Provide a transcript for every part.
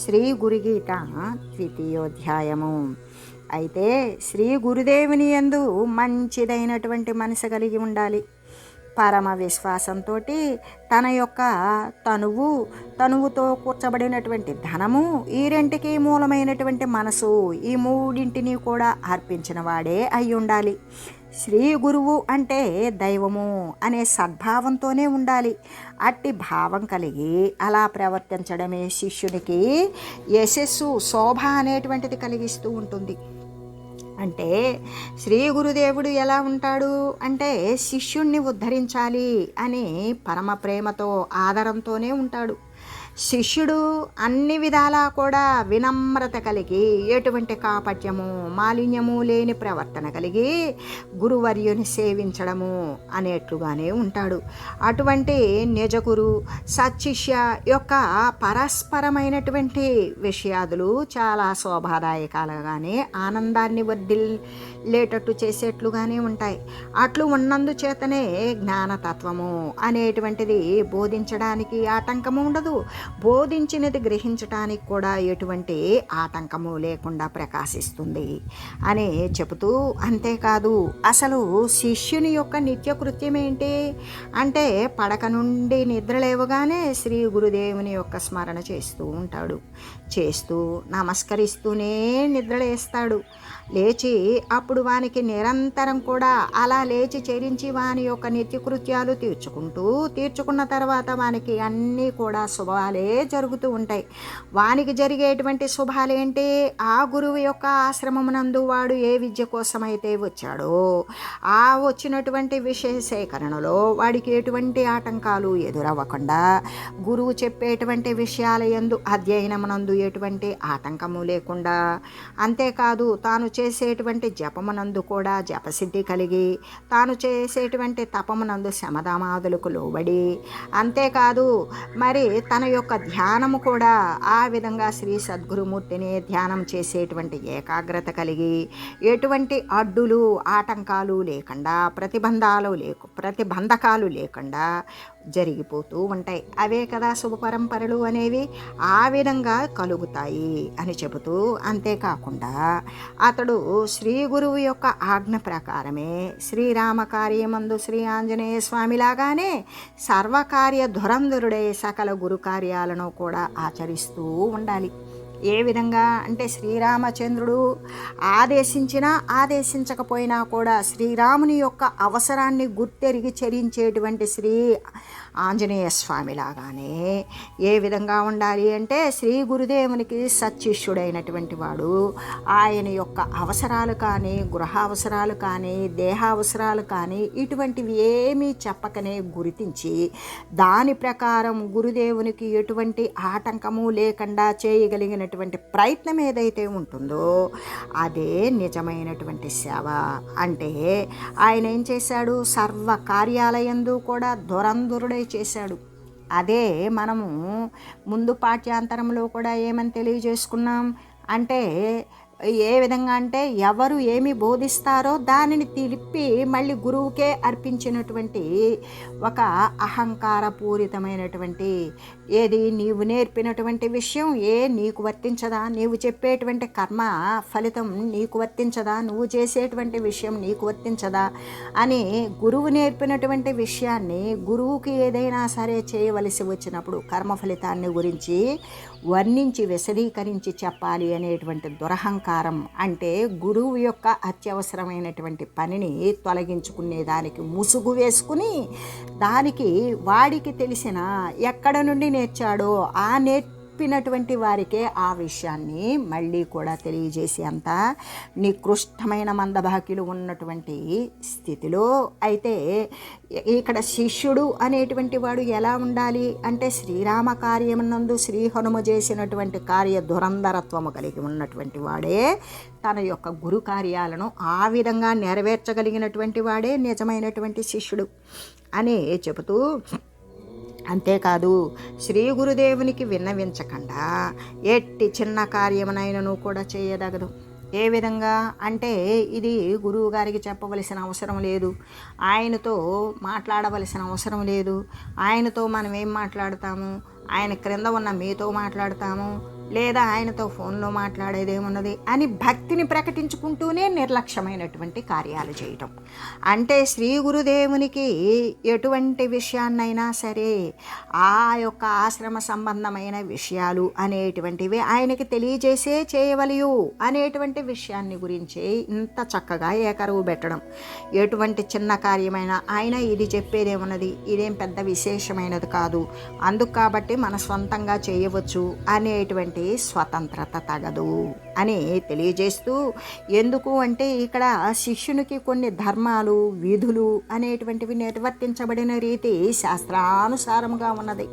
శ్రీ గురుగీత ద్వితీయోధ్యాయము. అయితే శ్రీ గురుదేవుని యందు మంచిదైనటువంటి మనసు కలిగి ఉండాలి. పరమ విశ్వాసంతో తన యొక్క తనువు తనువుతో కూర్చబడినటువంటి ధనము ఈ రెంటికి మూలమైనటువంటి మనసు ఈ మూడింటిని కూడా అర్పించిన వాడే అయి ఉండాలి శ్రీ గురువు అంటే దైవము అనే సద్భావంతోనే ఉండాలి. అట్టి భావం కలిగి అలా ప్రవర్తించడమే శిష్యునికి యశస్సు శోభ అనేటువంటిది కలిగిస్తూ ఉంటుంది. అంటే శ్రీ గురుదేవుడు ఎలా ఉంటాడు అంటే శిష్యుణ్ణి ఉద్ధరించాలి అని పరమ ప్రేమతో ఆదరంతోనే ఉంటాడు. శిష్యుడు అన్ని విధాలా కూడా వినమ్రత కలిగి ఎటువంటి కాపట్యము మాలిన్యము లేని ప్రవర్తన కలిగి గురువర్యుని సేవించడము అనేట్లుగానే ఉంటాడు. అటువంటి నిజగురు సత్శిష్య యొక్క పరస్పరమైనటువంటి విషయాదులు చాలా శోభాదాయకాలుగానే ఆనందాన్ని వర్ధిల్లేటట్టు చేసేట్లుగానే ఉంటాయి. అట్లు ఉన్నందుచేతనే జ్ఞానతత్వము అనేటువంటిది బోధించడానికి ఆటంకము ఉండదు. బోధించినది గ్రహించటానికి కూడా ఎటువంటి ఆటంకము లేకుండా ప్రకాశిస్తుంది అని చెబుతూ అంతేకాదు అసలు శిష్యుని యొక్క నిత్యకృత్యం ఏంటి? అంటే పడక నుండి నిద్రలేవగానే శ్రీ గురుదేవుని యొక్క స్మరణ చేస్తూ ఉంటాడు. చేస్తూ నమస్కరిస్తూనే నిద్రలేస్తాడు లేచి అప్పుడు వానికి నిరంతరం కూడా అలా లేచి చెరించి వాని యొక్క నిత్యకృత్యాలు తీర్చుకుంటూ తీర్చుకున్న తర్వాత వానికి అన్నీ కూడా శుభాలే జరుగుతూ ఉంటాయి. వానికి జరిగేటువంటి శుభాలేంటి ఆ గురువు యొక్క ఆశ్రమమునందు వాడు ఏ విద్య కోసమైతే వచ్చాడో ఆ వచ్చినటువంటి విషయ సేకరణలో వాడికి ఎటువంటి ఆటంకాలు ఎదురవ్వకుండా గురువు చెప్పేటువంటి విషయాల యందు అధ్యయనమునందు ఎటువంటి ఆటంకము లేకుండా అంతేకాదు తాను చేసేటువంటి జపమునందు కూడా జపసిద్ధి కలిగి తాను చేసేటువంటి తపమునందు శమదామాదులకు లోబడి అంతేకాదు మరి తన యొక్క ధ్యానము కూడా ఆ విధంగా శ్రీ సద్గురుమూర్తిని ధ్యానం చేసేటువంటి ఏకాగ్రత కలిగి ఎటువంటి అడ్డులు ఆటంకాలు లేకుండా ప్రతిబంధాలు లేకు ప్రతిబంధకాలు లేకుండా జరిగిపోతూ ఉంటాయి. అవే కదా శుభ పరంపరలు అనేవి ఆ విధంగా కలుగుతాయి అని చెబుతూ అంతేకాకుండా అతడు శ్రీ గురువు యొక్క ఆజ్ఞ ప్రకారమే శ్రీరామ కార్యమందు శ్రీ ఆంజనేయ స్వామిలాగానే సర్వకార్య ధురంధరుడే సకల గురు కార్యాలను కూడా ఆచరిస్తూ ఉండాలి. ఏ విధంగా అంటే శ్రీరామచంద్రుడు ఆదేశించినా ఆదేశించకపోయినా కూడా శ్రీరాముని యొక్క అవసరాన్ని గుర్తెరిగి చరించేటువంటి శ్రీ ఆంజనేయ స్వామి లాగానే ఏ విధంగా ఉండాలి అంటే శ్రీ గురుదేవునికి సత్శిష్యుడైనటువంటి వాడు ఆయన యొక్క అవసరాలు కానీ గృహ అవసరాలు కానీ దేహ అవసరాలు కానీ ఇటువంటివి ఏమీ చెప్పకనే గుర్తించి దాని ప్రకారం గురుదేవునికి ఎటువంటి ఆటంకము లేకుండా చేయగలిగినటువంటి ప్రయత్నం ఏదైతే ఉంటుందో అదే నిజమైనటువంటి సేవ. అంటే ఆయన ఏం చేశాడు? సర్వ కార్యాలయందు కూడా దురంధురుడై చేశాడు. అదే మనము ముందు పాఠ్యాంతరంలో కూడా ఏమని తెలియజేసుకున్నాం? అంటే ఏ విధంగా అంటే ఎవరు ఏమి బోధిస్తారో దానిని తిప్పి మళ్ళీ గురువుకే అర్పించినటువంటి ఒక అహంకారపూరితమైనటువంటి ఏది నీవు నేర్పినటువంటి విషయం ఏ నీకు వర్తించదా నీవు చెప్పేటువంటి కర్మ ఫలితం నీకు వర్తించదా నువ్వు చేసేటువంటి విషయం నీకు వర్తించదా అని గురువు నేర్పినటువంటి విషయాన్ని గురువుకి ఏదైనా సరే చేయవలసి వచ్చినప్పుడు కర్మ ఫలితాన్ని గురించి వర్ణించి విశదీకరించి చెప్పాలి అనేటువంటి దురహంకారం అంటే గురువు యొక్క అత్యవసరమైనటువంటి పనిని తొలగించుకునే దానికి ముసుగు వేసుకుని దానికి వాడికి తెలిసిన ఎక్కడ నుండి నేర్చాడో ఆ నేర్ చెప్పినటువంటి వారికే ఆ విషయాన్ని మళ్ళీ కూడా తెలియజేసి అంత నికృష్టమైన మందభాగ్యులు ఉన్నటువంటి స్థితిలో అయితే ఇక్కడ శిష్యుడు అనేటువంటి వాడు ఎలా ఉండాలి అంటే శ్రీరామ కార్యమునందు శ్రీ హనుమ చేసినటువంటి కార్య దురంధరత్వము కలిగి ఉన్నటువంటి వాడే తన యొక్క గురు కార్యాలను ఆ విధంగా నెరవేర్చగలిగినటువంటి వాడే నిజమైనటువంటి శిష్యుడు అని చెబుతూ అంతేకాదు శ్రీ గురుదేవునికి విన్నవించకుండా ఎట్టి చిన్న కార్యమునైనను కూడా చేయదగదు. ఏ విధంగా? అంటే ఇది గురువు గారికి చెప్పవలసిన అవసరం లేదు. ఆయనతో మాట్లాడవలసిన అవసరం లేదు. ఆయనతో మనం ఏం మాట్లాడతాము? ఆయన క్రింద ఉన్న మీతో మాట్లాడతాము? లేదా ఆయనతో ఫోన్లో మాట్లాడేదేమున్నది అని భక్తిని ప్రకటించుకుంటూనే నిర్లక్ష్యమైనటువంటి కార్యాలు చేయటం. అంటే శ్రీ గురుదేవునికి ఎటువంటి విషయాన్నైనా సరే ఆ యొక్క ఆశ్రమ సంబంధమైన విషయాలు అనేటువంటివి ఆయనకి తెలియజేసే చేయవలయు అనేటువంటి విషయాన్ని గురించి ఇంత చక్కగా ఏకరువు పెట్టడం. ఎటువంటి చిన్న కార్యమైనా ఆయన ఇది చెప్పేదేమున్నది ఇదేం పెద్ద విశేషమైనది కాదు. అందుకు కాబట్టి మన సొంతంగా చేయవచ్చు అనేటువంటి స్వతంత్రత తగదు అని తెలియజేస్తూ ఎందుకు అంటే ఇక్కడ శిష్యునికి కొన్ని ధర్మాలు విధులు అనేటువంటివి నిర్వర్తించబడిన రీతి శాస్త్రానుసారముగా ఉన్నది.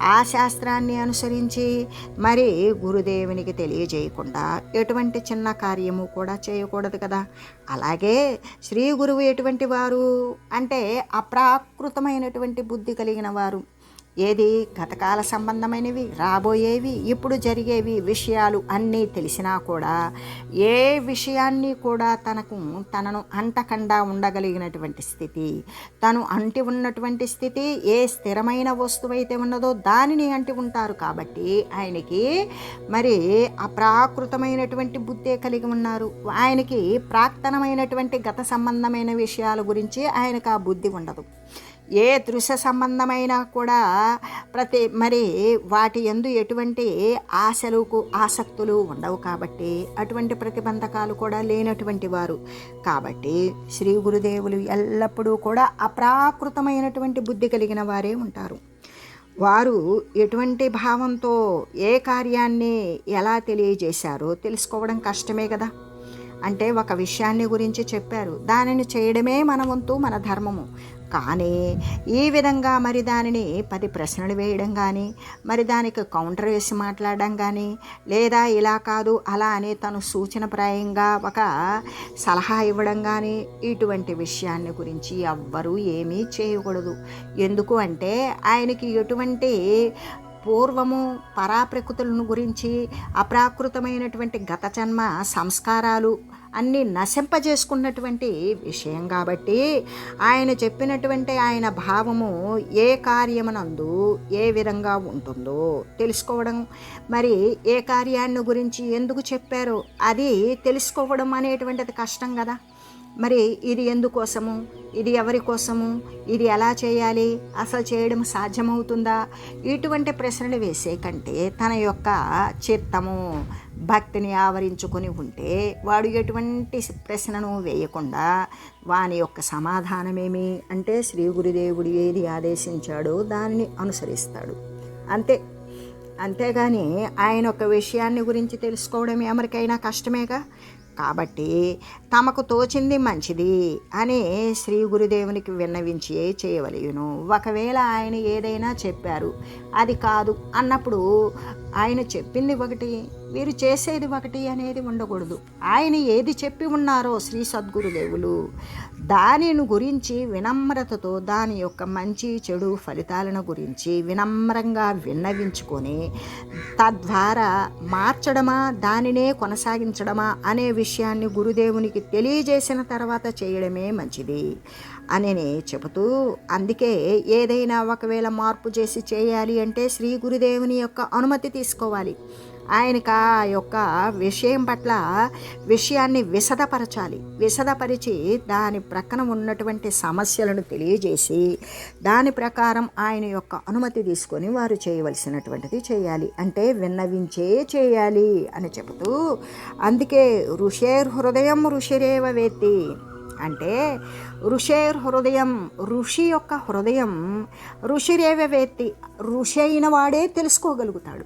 ఆ శాస్త్రాన్ని అనుసరించి మరి గురుదేవునికి తెలియజేయకుండా ఎటువంటి చిన్న కార్యము కూడా చేయకూడదు కదా. అలాగే శ్రీ గురువు ఎటువంటి వారు అంటే అప్రాకృతమైనటువంటి బుద్ధి కలిగిన వారు. ఏది గతకాల సంబంధమైనవి రాబోయేవి ఇప్పుడు జరిగేవి విషయాలు అన్నీ తెలిసినా కూడా ఏ విషయాన్ని కూడా తనకు తనను అంటకుండా ఉండగలిగినటువంటి స్థితి తను అంటి ఉన్నటువంటి స్థితి ఏ స్థిరమైన వస్తువు అయితే ఉన్నదో దానిని అంటి ఉంటారు కాబట్టి ఆయనకి మరి అప్రాకృతమైనటువంటి బుద్ధే కలిగి ఉన్నారు. ఆయనకి ప్రాక్తనమైనటువంటి గత సంబంధమైన విషయాల గురించి ఆయనకు ఆ బుద్ధి ఉండదు. ఏ దృశ్య సంబంధమైన కూడా ప్రతి మరి వాటి ఎందు ఎటువంటి ఆశలకు ఆసక్తులు ఉండవు కాబట్టి అటువంటి ప్రతిబంధకాలు కూడా లేనటువంటి వారు. కాబట్టి శ్రీ గురుదేవులు ఎల్లప్పుడూ కూడా అప్రాకృతమైనటువంటి బుద్ధి కలిగిన వారే ఉంటారు. వారు ఎటువంటి భావంతో ఏ కార్యాన్ని ఎలా తెలియజేశారో తెలుసుకోవడం కష్టమే కదా. అంటే ఒక విషయాన్ని గురించి చెప్పారు. దానిని చేయడమే మన వంతు మన ధర్మము. కానీ ఈ విధంగా మరి దానిని పది ప్రశ్నలు వేయడం కానీ మరి దానికి కౌంటర్ వేసి మాట్లాడడం కానీ లేదా ఇలా కాదు అలా అని తను సూచనప్రాయంగా ఒక సలహా ఇవ్వడం కానీ ఇటువంటి విషయాన్ని గురించి ఎవ్వరూ ఏమీ చేయకూడదు. ఎందుకు అంటే ఆయనకి ఎటువంటి పూర్వము పరాప్రకృతులను గురించి అప్రాకృతమైనటువంటి గత జన్మ సంస్కారాలు అన్నీ నశింపజేసుకున్నటువంటి విషయం కాబట్టి ఆయన చెప్పినటువంటి ఆయన భావము ఏ కార్యమునందు ఏ విధంగా ఉంటుందో తెలుసుకోవడం. మరి ఏ కార్యాన్ని గురించి ఎందుకు చెప్పారో? అది తెలుసుకోవడం అనేటువంటిది కష్టం కదా. మరి ఇది ఎందుకోసము? ఇది ఎవరి కోసము? ఇది ఎలా చేయాలి? అసలు చేయడం సాధ్యమవుతుందా? ఇటువంటి ప్రశ్నలు వేసే కంటే తన యొక్క చిత్తము భక్తిని ఆవరించుకొని ఉంటే వాడు ఎటువంటి ప్రశ్నను వేయకుండా వాని యొక్క సమాధానమేమి? అంటే శ్రీ గురుదేవుడు ఏది ఆదేశించాడో దానిని అనుసరిస్తాడు. అంతే. అంతేగాని ఆయన ఒక విషయాన్ని గురించి తెలుసుకోవడం ఎవరికైనా కష్టమేగా? కాబట్టి తమకు తోచింది మంచిది అని శ్రీ గురుదేవునికి విన్నవించి చేయవలయును ఒకవేళ ఆయన ఏదైనా చెప్పారు అది కాదు అన్నప్పుడు ఆయన చెప్పింది ఒకటి వీరు చేసేది ఒకటి అనేది ఉండకూడదు. ఆయన ఏది చెప్పి ఉన్నారో శ్రీ సద్గురుదేవులు దానిని గురించి వినమ్రతతో దాని యొక్క మంచి చెడు ఫలితాలను గురించి వినమ్రంగా విన్నవించుకొని తద్వారా మార్చడమా దానినే కొనసాగించడమా అనే విషయాన్ని గురుదేవునికి తెలియజేసిన తర్వాత చేయడమే మంచిది. అని చెబుతూ అందుకే ఏదైనా ఒకవేళ మార్పు చేసి చేయాలి అంటే శ్రీ గురుదేవుని యొక్క అనుమతి తీసుకోవాలి. ఆయనకు ఆ యొక్క విషయం పట్ల విషయాన్ని విశదపరచాలి విశదపరిచి దాని ప్రక్కన ఉన్నటువంటి సమస్యలను తెలియజేసి దాని ప్రకారం ఆయన యొక్క అనుమతి తీసుకొని వారు చేయవలసినటువంటిది చేయాలి. అంటే విన్నవించే చేయాలి అని చెబుతూ అందుకే ఋషేర్ హృదయం ఋషిరేవ వేత్తి. అంటే ఋషేర్ హృదయం ఋషి యొక్క హృదయం ఋషిరేవ వేత్తి ఋషి అయిన వాడే తెలుసుకోగలుగుతాడు.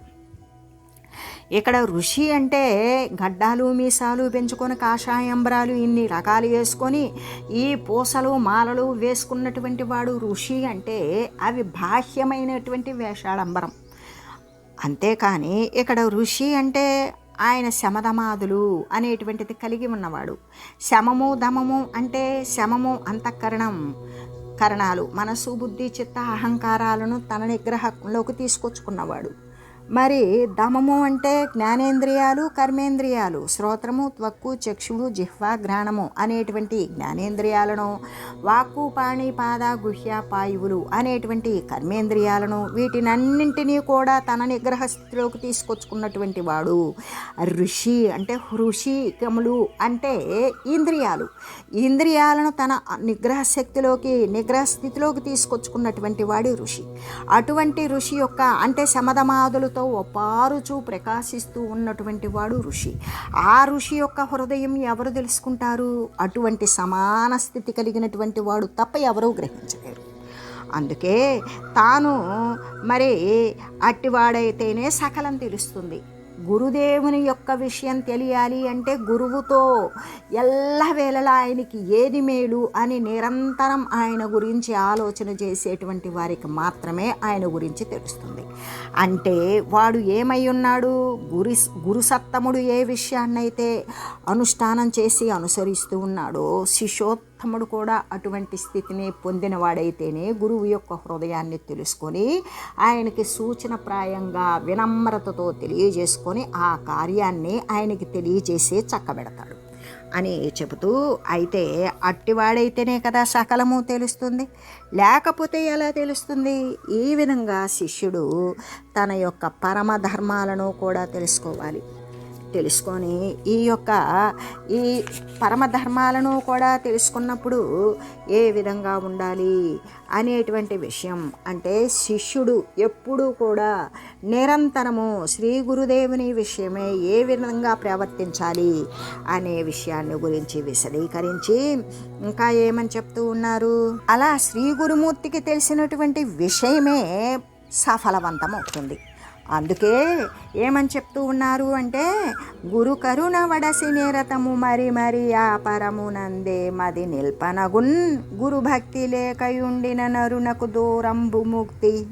ఇక్కడ ఋషి అంటే గడ్డాలు మీసాలు పెంచుకొని కాషాయంబరాలు ఇన్ని రకాలు వేసుకొని ఈ పూసలు మాలలు వేసుకున్నటువంటి వాడు ఋషి అంటే అవి బాహ్యమైనటువంటి వేషాడంబరం. అంతేకాని ఇక్కడ ఋషి అంటే ఆయన శమధమాదులు అనేటువంటిది కలిగి ఉన్నవాడు. శమము దమము అంటే శమము అంతఃకరణం కరణాలు. మనసు బుద్ధి చిత్త అహంకారాలను తన నిగ్రహంలోకి తీసుకొచ్చుకున్నవాడు. మరి దమము అంటే జ్ఞానేంద్రియాలు కర్మేంద్రియాలు శ్రోత్రము త్వక్కు చక్షువు జిహ్వ ఘ్రాణము అనేటువంటి జ్ఞానేంద్రియాలను వాక్కు పాణి పాద గుహ్య పాయువులు అనేటువంటి కర్మేంద్రియాలను వీటినన్నింటినీ కూడా తన నిగ్రహ స్థితిలోకి తీసుకొచ్చుకున్నటువంటి వాడు ఋషి అంటే హృషికములు అంటే ఇంద్రియాలు. ఇంద్రియాలను తన నిగ్రహ శక్తిలోకి నిగ్రహ స్థితిలోకి తీసుకొచ్చుకున్నటువంటి వాడు ఋషి. అటువంటి ఋషి యొక్క అంటే శమధమాదులతో ఒపారుచూ ప్రకాశిస్తూ ఉన్నటువంటి వాడు ఋషి. ఆ ఋషి యొక్క హృదయం ఎవరు తెలుసుకుంటారు? అటువంటి సమాన స్థితి కలిగినటువంటి వాడు తప్ప ఎవరూ గ్రహించలేరు. అందుకే తాను మరి అట్టివాడైతేనే సకలం తెలుస్తుంది. గురుదేవుని యొక్క విషయం తెలియాలి అంటే గురువుతో ఎల్లవేళలా ఆయనకి ఏది మేలు అని నిరంతరం ఆయన గురించి ఆలోచన చేసేటువంటి వారికి మాత్రమే ఆయన గురించి తెలుస్తుంది. అంటే వాడు ఏమై ఉన్నాడు? గురి గురుసత్తముడు ఏ విషయాన్నైతే అనుష్ఠానం చేసి అనుసరిస్తూ ఉన్నాడో శిశోత్తముడు కూడా అటువంటి స్థితిని పొందినవాడైతేనే గురువు యొక్క హృదయాన్ని తెలుసుకొని ఆయనకి సూచన ప్రాయంగా వినమ్రతతో తెలియజేసుకొని ఆ కార్యాన్ని ఆయనకి తెలియజేసి చక్కబెడతాడు. అని చెబుతూ అయితే అట్టివాడైతేనే కదా సకలము తెలుస్తుంది. లేకపోతే ఎలా తెలుస్తుంది? ఈ విధంగా శిష్యుడు తన యొక్క పరమ ధర్మాలను కూడా తెలుసుకోవాలి. తెలుసుకొని ఈ యొక్క ఈ పరమధర్మాలను కూడా తెలుసుకున్నప్పుడు ఏ విధంగా ఉండాలి అనేటువంటి విషయం. అంటే శిష్యుడు ఎప్పుడూ కూడా నిరంతరము శ్రీ గురుదేవుని విషయమే ఏ విధంగా ప్రవర్తించాలి అనే విషయాన్ని గురించి విశదీకరించి ఇంకా ఏమని చెప్తూ ఉన్నారు? అలా శ్రీ గురుమూర్తికి తెలిసినటువంటి విషయమే సఫలవంతం అవుతుంది అందుకే ఏమని చెప్తూ ఉన్నారు అంటే గురు కరుణ వడసి నేరతము మరి మరి ఆ పరమునందే మది నిల్పనగున్. గురు భక్తి లేకయుండిన నరునకు దూరంబు ముక్తి.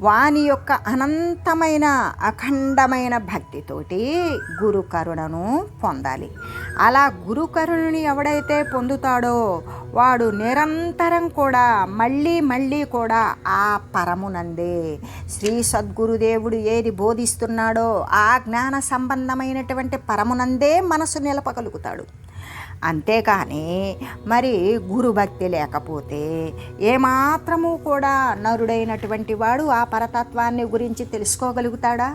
వాని యొక్క అనంతమైన అఖండమైన భక్తితోటి గురు కరుణను పొందాలి. అలా గురు కరుణని ఎవడైతే పొందుతాడో వాడు నిరంతరం కూడా మళ్ళీ మళ్ళీ కూడా ఆ పరమునందే. శ్రీ సద్గురుదేవుడు ఏది బోధిస్తున్నాడో ఆ జ్ఞాన సంబంధమైనటువంటి పరమునందే మనసు నిలపగలుగుతాడు. అంతేకాని మరి గురుభక్తి లేకపోతే ఏమాత్రము కూడా నరుడైనటువంటి వాడు ఆ పరతత్వాన్ని గురించి తెలుసుకోగలుగుతాడా?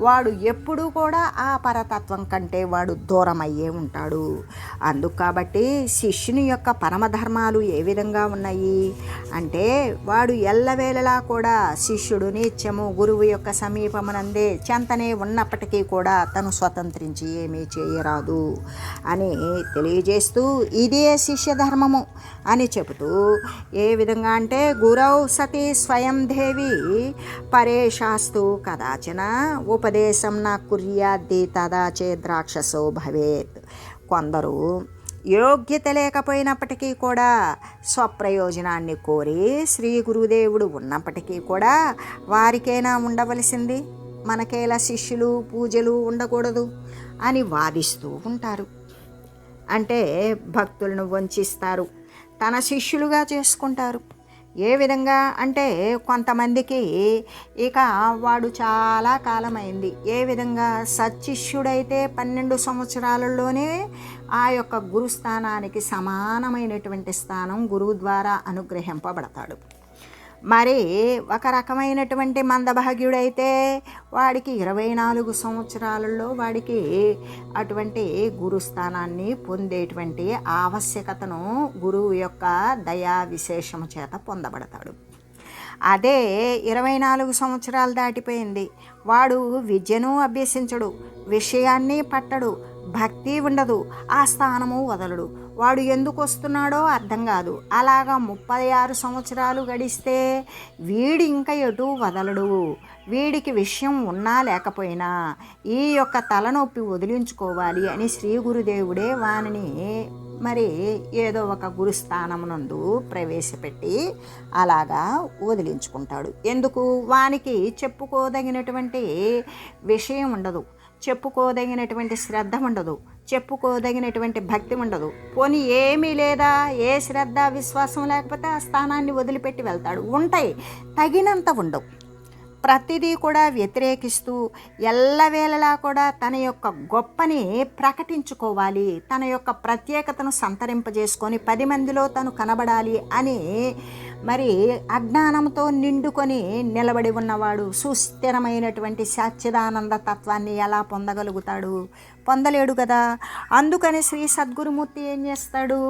వాడు ఎప్పుడూ కూడా ఆ పరతత్వం కంటే వాడు దూరం అయ్యే ఉంటాడు. అందుకు కాబట్టి శిష్యుని యొక్క పరమధర్మాలు ఏ విధంగా ఉన్నాయి? అంటే వాడు ఎల్లవేళలా కూడా శిష్యుడు నిత్యము గురువు యొక్క సమీపమునందే చెంతనే ఉన్నప్పటికీ కూడా తను స్వతంత్రించి ఏమీ చేయరాదు అని తెలియజేస్తూ ఇదే శిష్య ధర్మము అని చెబుతూ ఏ విధంగా అంటే గురౌ సతీ స్వయం దేవి పరేషాస్తు కదాచన ఉపదేశం నా కుర్యాద్ది తదాచే ద్రాక్షసో భవేత్. కొందరు యోగ్యత లేకపోయినప్పటికీ కూడా స్వప్రయోజనాన్ని కోరి శ్రీ గురుదేవుడు ఉన్నప్పటికీ కూడా వారికైనా ఉండవలసింది? మనకేలా శిష్యులు పూజలు ఉండకూడదు అని వాదిస్తూ ఉంటారు. అంటే భక్తులను వంచిస్తారు. తన శిష్యులుగా చేసుకుంటారు. ఏ విధంగా అంటే కొంతమందికి ఇక వాడు చాలా కాలమైంది. ఏ విధంగా సత్శిష్యుడైతే పన్నెండు సంవత్సరాలలోనే ఆ యొక్క గురుస్థానానికి సమానమైనటువంటి స్థానం గురువు ద్వారా అనుగ్రహింపబడతాడు. మరి ఒక రకమైనటువంటి మందభాగ్యుడైతే వాడికి ఇరవై నాలుగు సంవత్సరాలలో వాడికి అటువంటి గురుస్థానాన్ని పొందేటువంటి ఆవశ్యకతను గురువు యొక్క దయా విశేషము చేత పొందబడతాడు. అదే ఇరవై నాలుగు సంవత్సరాలు దాటిపోయింది. వాడు విద్యను అభ్యసించడు విషయాన్ని పట్టడు భక్తి ఉండదు ఆ స్థానము వదలడు. వాడు ఎందుకు వస్తున్నాడో అర్థం కాదు. అలాగా ముప్పై ఆరు సంవత్సరాలు గడిస్తే వీడి ఇంకా ఎటు వదలడు. వీడికి విషయం ఉన్నా లేకపోయినా ఈ యొక్క తలనొప్పి వదిలించుకోవాలి అని శ్రీ గురుదేవుడే వానిని మరి ఏదో ఒక గురుస్థానమునందు ప్రవేశపెట్టి అలాగా వదిలించుకుంటాడు. ఎందుకు? వానికి చెప్పుకోదగినటువంటి విషయం ఉండదు. చెప్పుకోదగినటువంటి శ్రద్ధ ఉండదు. చెప్పుకోదగినటువంటి భక్తి ఉండదు. పోనీ ఏమీ లేదా? ఏ శ్రద్ధ విశ్వాసం లేకపోతే ఆ స్థానాన్ని వదిలిపెట్టి వెళ్తాడు. ఉంటాయి. తగినంత ఉండవు. ప్రతిదీ కూడా వ్యతిరేకిస్తూ ఎల్లవేళలా కూడా తన యొక్క గొప్పని ప్రకటించుకోవాలి. తన యొక్క ప్రత్యేకతను సంతరింపజేసుకొని పది మందిలో తను కనబడాలి అని మరి అజ్ఞానంతో నిండుకొని నిలబడి ఉన్నవాడు సుస్థిరమైనటువంటి సచ్చిదానంద తత్వాన్ని ఎలా పొందగలుగుతాడు? పొందలేడు కదా. అందుకని శ్రీ సద్గురుమూర్తి ఏం చేస్తాడు?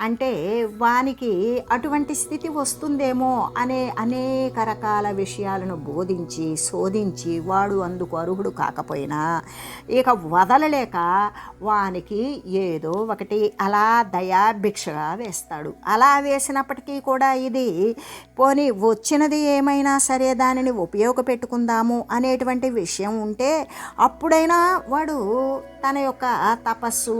అంటే వానికి అటువంటి స్థితి వస్తుందేమో అనే అనేక రకాల విషయాలను బోధించి శోధించి వాడు అందుకు అర్హుడు కాకపోయినా ఇక వదలలేక వానికి ఏదో ఒకటి అలా దయాభిక్షగా వేస్తాడు. అలా వేసినప్పటికీ కూడా ఇది పోనీ వచ్చినది ఏమైనా సరే దానిని ఉపయోగపెట్టుకుందాము అనేటువంటి విషయం ఉంటే అప్పుడైనా వాడు తన యొక్క తపస్సు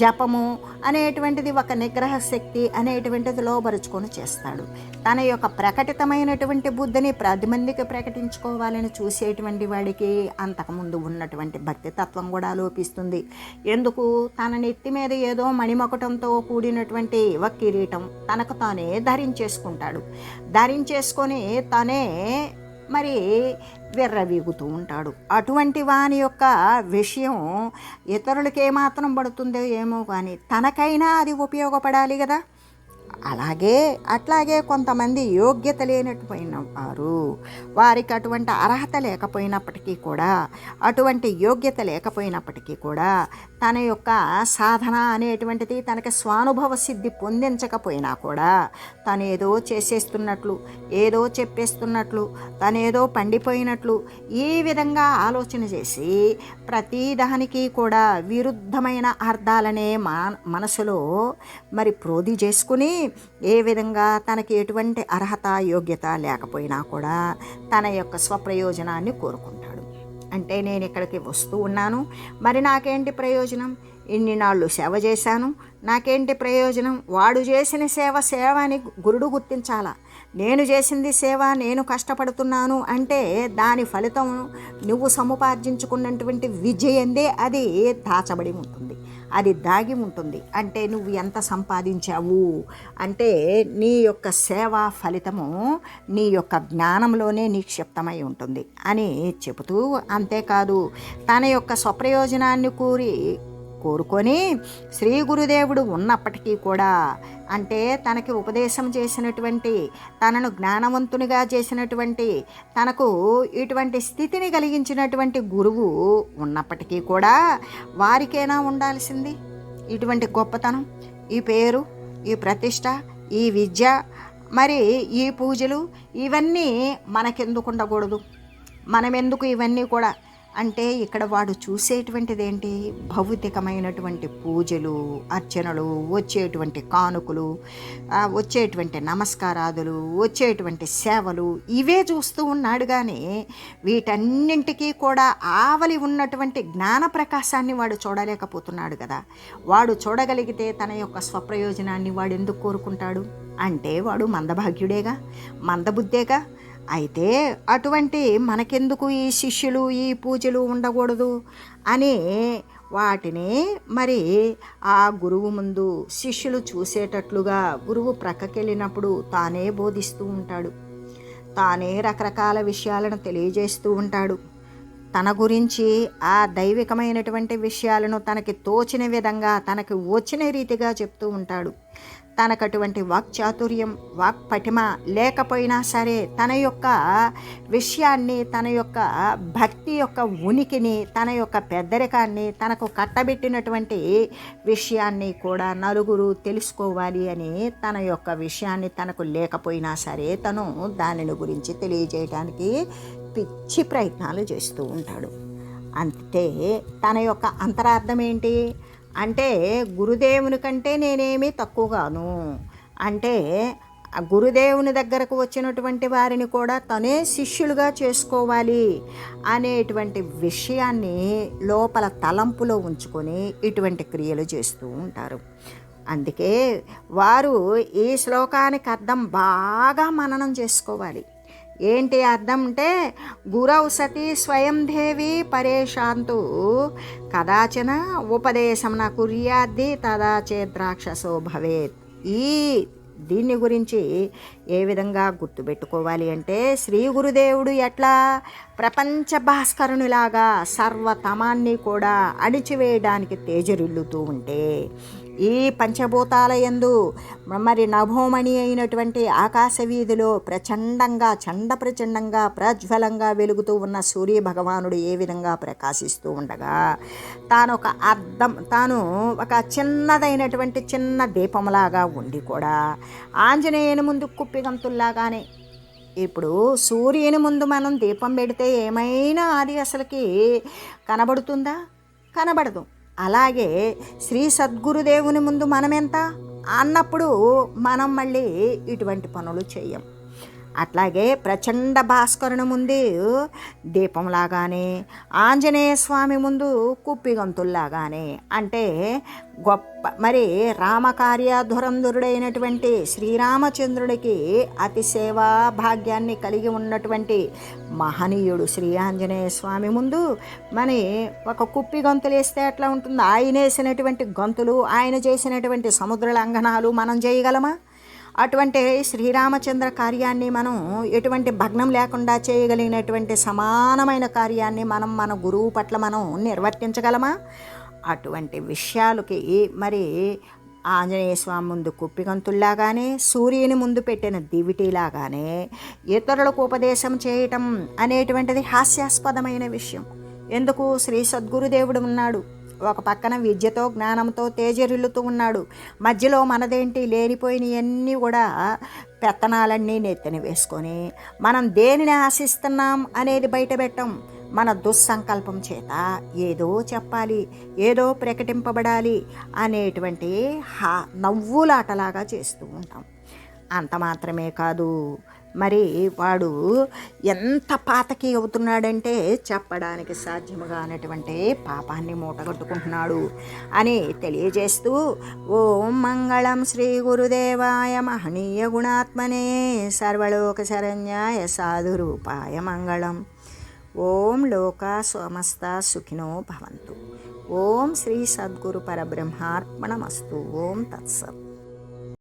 జపము అనేటువంటిది ఒక నిగ్రహ శక్తి అనేటువంటిది లోబరుచుకొని చేస్తాడు. తన యొక్క ప్రకటితమైనటువంటి బుద్ధిని పది మందికి ప్రకటించుకోవాలని చూసేటువంటి వాడికి అంతకుముందు ఉన్నటువంటి భక్తి తత్వం కూడా లోపిస్తుంది. ఎందుకు? తన నెత్తి మీద ఏదో మణిమకుటంతో కూడినటువంటి ఒక కిరీటం తనకు తానే ధరించేసుకుంటాడు. ధరించేసుకొని తనే మరి విర్రవీగుతూ ఉంటాడు. అటువంటి వాని యొక్క విషయం ఇతరులకి ఏమాత్రం పడుతుందో ఏమో కానీ తనకైనా అది ఉపయోగపడాలి కదా అలాగే అట్లాగే కొంతమంది యోగ్యత లేనటువంటి వారు వారికి అటువంటి అర్హత లేకపోయినప్పటికీ కూడా అటువంటి యోగ్యత లేకపోయినప్పటికీ కూడా తన యొక్క సాధన అనేటువంటిది తనకి స్వానుభవ సిద్ధి పొందించకపోయినా కూడా తను ఏదో చేసేస్తున్నట్లు ఏదో చెప్పేస్తున్నట్లు తనేదో పండిపోయినట్లు ఈ విధంగా ఆలోచన చేసి ప్రతి దానికి కూడా విరుద్ధమైన అర్థాలనే మా మనసులో మరి ప్రోధి చేసుకుని ఏ విధంగా తనకి ఎటువంటి అర్హత యోగ్యత లేకపోయినా కూడా తన యొక్క స్వప్రయోజనాన్ని కోరుకుంటాడు. అంటే నేను ఇక్కడికి వస్తూ ఉన్నాను. మరి నాకేంటి ప్రయోజనం? ఇన్ని నాళ్ళు సేవ చేశాను. నాకేంటి ప్రయోజనం? వాడు చేసిన సేవ సేవ అని గురుడు గుర్తించాలా? నేను చేసింది సేవ నేను కష్టపడుతున్నాను అంటే దాని ఫలితం నువ్వు సముపార్జించుకున్నటువంటి విజయందే అది దాచబడి ఉంటుంది. అది దాగి ఉంటుంది. అంటే నువ్వు ఎంత సంపాదించావు? అంటే నీ యొక్క సేవా ఫలితము నీ యొక్క జ్ఞానంలోనే నిక్షిప్తమై ఉంటుంది అని చెబుతూ అంతేకాదు తన యొక్క స్వప్రయోజనాన్ని కూరి కోరుకొని శ్రీ గురుదేవుడు ఉన్నప్పటికీ కూడా అంటే తనకి ఉపదేశం చేసినటువంటి తనను జ్ఞానవంతునిగా చేసినటువంటి తనకు ఇటువంటి స్థితిని కలిగించినటువంటి గురువు ఉన్నప్పటికీ కూడా వారికైనా ఉండాల్సింది? ఇటువంటి గొప్పతనం ఈ పేరు ఈ ప్రతిష్ట ఈ విద్య మరి ఈ పూజలు ఇవన్నీ మనకెందుకు ఉండకూడదు? మనం ఎందుకు ఇవన్నీ కూడా అంటే ఇక్కడ వాడు చూసేటువంటిది ఏంటి భౌతికమైనటువంటి పూజలు అర్చనలు వచ్చేటువంటి కానుకలు వచ్చేటువంటి నమస్కారాదులు వచ్చేటువంటి సేవలు ఇవే చూస్తూ ఉన్నాడు కానీ వీటన్నింటికీ కూడా ఆవలి ఉన్నటువంటి జ్ఞాన ప్రకాశాన్ని వాడు చూడలేకపోతున్నాడు కదా. వాడు చూడగలిగితే తన యొక్క స్వప్రయోజనాన్ని వాడు ఎందుకు కోరుకుంటాడు? అంటే వాడు మందభాగ్యుడేగా మందబుద్ధేగా అయితే అటువంటి మనకెందుకు ఈ శిష్యులు ఈ పూజలు ఉండకూడదు? అని వాటిని మరి ఆ గురువు ముందు శిష్యులు చూసేటట్లుగా గురువు ప్రక్కకెళ్ళినప్పుడు తానే బోధిస్తూ ఉంటాడు. తానే రకరకాల విషయాలను తెలియజేస్తూ ఉంటాడు. తన గురించి ఆ దైవికమైనటువంటి విషయాలను తనకి తోచిన విధంగా తనకి వచ్చిన రీతిగా చెప్తూ ఉంటాడు. తనకు అటువంటి వాక్చాతుర్యం వాక్ పటిమ లేకపోయినా సరే తన యొక్క విషయాన్ని తన యొక్క భక్తి యొక్క ఉనికిని తన యొక్క పెద్దరికాన్ని తనకు కట్టబెట్టినటువంటి విషయాన్ని కూడా నలుగురు తెలుసుకోవాలి అని తన యొక్క విషయాన్ని తనకు లేకపోయినా సరే తను దానిని గురించి తెలియజేయడానికి పిచ్చి ప్రయత్నాలు చేస్తూ ఉంటాడు. అంతే తన యొక్క అంతరార్థం ఏంటి? అంటే గురుదేవుని కంటే నేనేమీ తక్కువగాను. అంటే గురుదేవుని దగ్గరకు వచ్చినటువంటి వారిని కూడా తనే శిష్యులుగా చేసుకోవాలి అనేటువంటి విషయాన్ని లోపల తలంపులో ఉంచుకొని ఇటువంటి క్రియలు చేస్తూ ఉంటారు. అందుకే వారు ఈ శ్లోకానికి అర్థం బాగా మననం చేసుకోవాలి. ఏంటి అర్థం అంటే గురౌ సతి స్వయం దేవి పరేషాంతు. కదాచన ఉపదేశం నా కుర్యాద్ది తదాచే ద్రాక్షసో భవేత్. ఈ దీన్ని గురించి ఏ విధంగా గుర్తుపెట్టుకోవాలి అంటే శ్రీ గురుదేవుడు ఎట్లా ప్రపంచ భాస్కరునిలాగా సర్వతమాన్ని కూడా అణిచివేయడానికి తేజరిల్లుతూ ఉంటే ఈ పంచభూతాలయందు మరి నభోమణి అయినటువంటి ఆకాశ వీధిలో ప్రచండంగా చండ ప్రచండంగా ప్రజ్వలంగా వెలుగుతూ ఉన్న సూర్య భగవానుడు ఏ విధంగా ప్రకాశిస్తూ ఉండగా తాను ఒక అర్థం తాను ఒక చిన్నదైనటువంటి చిన్న దీపంలాగా ఉండి కూడా ఆంజనేయుని ముందు కుప్పిగంతుల్లాగానే. ఇప్పుడు సూర్యుని ముందు మనం దీపం పెడితే ఏమైనా అది అసలుకి కనబడుతుందా? కనబడదు. అలాగే శ్రీ సద్గురుదేవుని ముందు మనమెంత? అన్నప్పుడు మనం మళ్ళీ ఇటువంటి పనులు చేయం. అట్లాగే ప్రచండ భాస్కరుని ముందు దీపంలాగానే ఆంజనేయ స్వామి ముందు కుప్పిగంతుల్లాగానే అంటే గొప్ప మరి రామకార్యాధురంధురుడైనటువంటి శ్రీరామచంద్రుడికి అతి సేవా భాగ్యాన్ని కలిగి ఉన్నటువంటి మహనీయుడు శ్రీ ఆంజనేయ స్వామి ముందు మరి ఒక కుప్పి గంతులు వేస్తే ఎట్లా ఉంటుంది? ఆయన వేసినటువంటి గంతులు ఆయన చేసినటువంటి సముద్ర లంఘనాలు మనం చేయగలమా? అటువంటి శ్రీరామచంద్ర కార్యాన్ని మనం ఎటువంటి భగ్నం లేకుండా చేయగలిగినటువంటి సమానమైన కార్యాన్ని మనం మన గురువు పట్ల మనం నిర్వర్తించగలమా? అటువంటి విషయాలకి మరి ఆంజనేయ స్వామి ముందు కుప్పిగంతుల్లాగానే సూర్యుని ముందు పెట్టిన దివిటీలాగానే ఇతరులకు ఉపదేశం చేయటం అనేటువంటిది హాస్యాస్పదమైన విషయం. ఎందుకు? శ్రీ సద్గురుదేవుడు ఉన్నాడు. ఒక పక్కన విద్యతో జ్ఞానంతో తేజరిల్లుతూ ఉన్నాడు. మధ్యలో మనదేంటి? లేనిపోయినవన్నీ కూడా పెత్తనాలన్నీ నెత్తిన వేసుకొని మనం దేనిని ఆశిస్తున్నాం అనేది బయట పెట్టం మన దుస్సంకల్పం చేత ఏదో చెప్పాలి ఏదో ప్రకటింపబడాలి అనేటువంటి హా నవ్వులాటలాగా చేస్తూ ఉంటాం. అంత మాత్రమే కాదు మరి వాడు ఎంత పాతకి అవుతున్నాడంటే చెప్పడానికి సాధ్యముగా అనేటువంటి పాపాన్ని మూటగట్టుకుంటున్నాడు అని తెలియజేస్తూ ఓం మంగళం శ్రీ గురుదేవాయ మహనీయ గుణాత్మనే సర్వలోక శరణ్యాయ సాధురూపాయ మంగళం. ఓం లోకా సమస్త సుఖినో భవంతు. ఓం శ్రీ సద్గురు పరబ్రహ్మార్పణమస్తు. ఓం తత్సత్.